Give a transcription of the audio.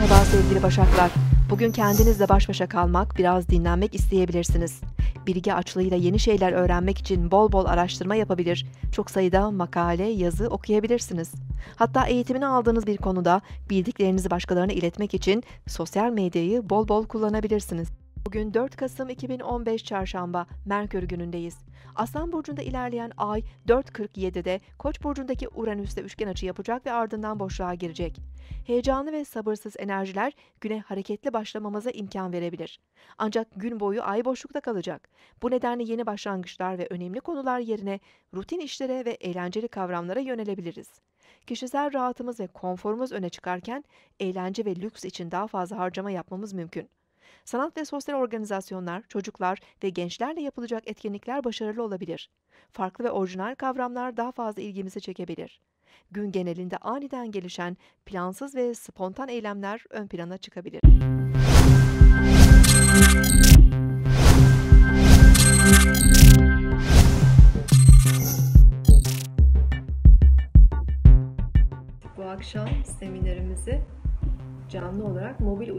sevgili Başaklar. Bugün kendinizle baş başa kalmak, biraz dinlenmek isteyebilirsiniz. Bilgi açlığıyla yeni şeyler öğrenmek için bol bol araştırma yapabilir, çok sayıda makale, yazı okuyabilirsiniz. Hatta eğitimini aldığınız bir konuda bildiklerinizi başkalarına iletmek için sosyal medyayı bol bol kullanabilirsiniz. Bugün 4 Kasım 2015 Çarşamba, Merkür günündeyiz. Aslan burcunda ilerleyen ay 4.47'de Koç burcundaki Uranüs'te üçgen açı yapacak ve ardından boşluğa girecek. Heyecanlı ve sabırsız enerjiler güne hareketli başlamamıza imkan verebilir. Ancak gün boyu ay boşlukta kalacak. Bu nedenle yeni başlangıçlar ve önemli konular yerine rutin işlere ve eğlenceli kavramlara yönelebiliriz. Kişisel rahatımız ve konforumuz öne çıkarken eğlence ve lüks için daha fazla harcama yapmamız mümkün. Sanat ve sosyal organizasyonlar, çocuklar ve gençlerle yapılacak etkinlikler başarılı olabilir. Farklı ve orijinal kavramlar daha fazla ilgimizi çekebilir. Gün genelinde aniden gelişen, plansız ve spontan eylemler ön plana çıkabilir. Bu akşam seminerimizi canlı olarak mobil